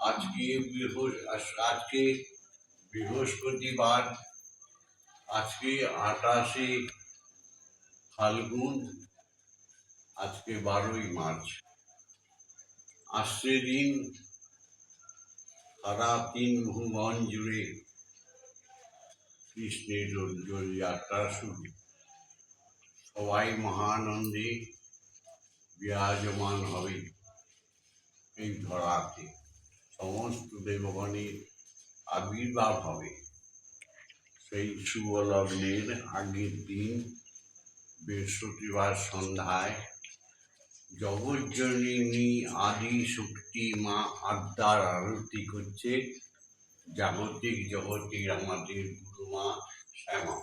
আজকে আজকে বৃহস্পতিবার আজকে আটাশে ফাল্গুন আজকে বারোই মার্চ আসছে দিন সারা তিন ভুবন জুড়ে কৃষ্ণের রঞ্জন যাত্রা শুরু। সবাই মহানন্দে বিরাজমান হবে এই ধরাতে। সমস্ত দেবগণের আবির্ভাব হবে। সেই শুভ লগ্নের আগের দিন, বৃহস্পতিবার সন্ধ্যায়, জগজ্জননী আদি শক্তি মা আদ্যার আরতি করছে। জাগতিক জগতের আমাদের গুরুমা, শ্যামা।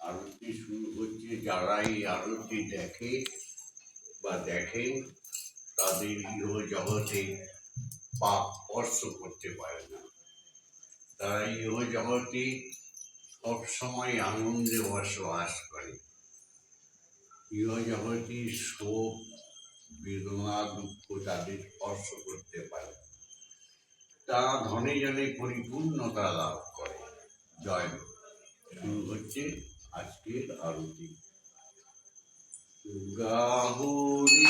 আরতি শুরু হচ্ছে যারা এই আরতি দেখে বা দেখেন, তাদের ইহ জগতে পাপ স্পর্শ করতে পারে না। তারা ইহ জগতে সবসময় আনন্দে বসবাস করে। ইহ জগতে শোক, বেদনা, দুঃখ তাদের স্পর্শ করতে পারে তারা ধনে জনে পরিপূর্ণতা লাভ করে। জয়। শুরু হচ্ছে আজকের আরতি। গাহুরি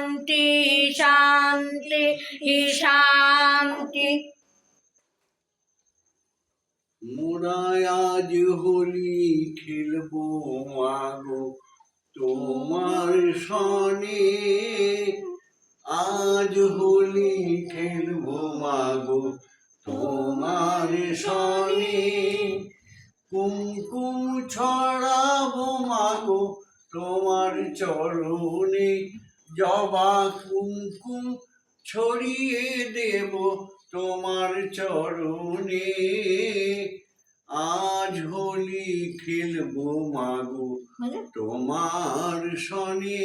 শান্তি শান্তি শান্তি। মোরা আজ হোলি খেলব মাগো, তোমার সনে আজ হোলি খেলব মাগো, তোমার সনে কুমকুম ছড়াবো মাগো, তোমার চরণে জবা কুমকুম ছড়িয়ে দেব তোমার চরণে। আজ হোলি খেলব মাগো মানে? তোমার সনে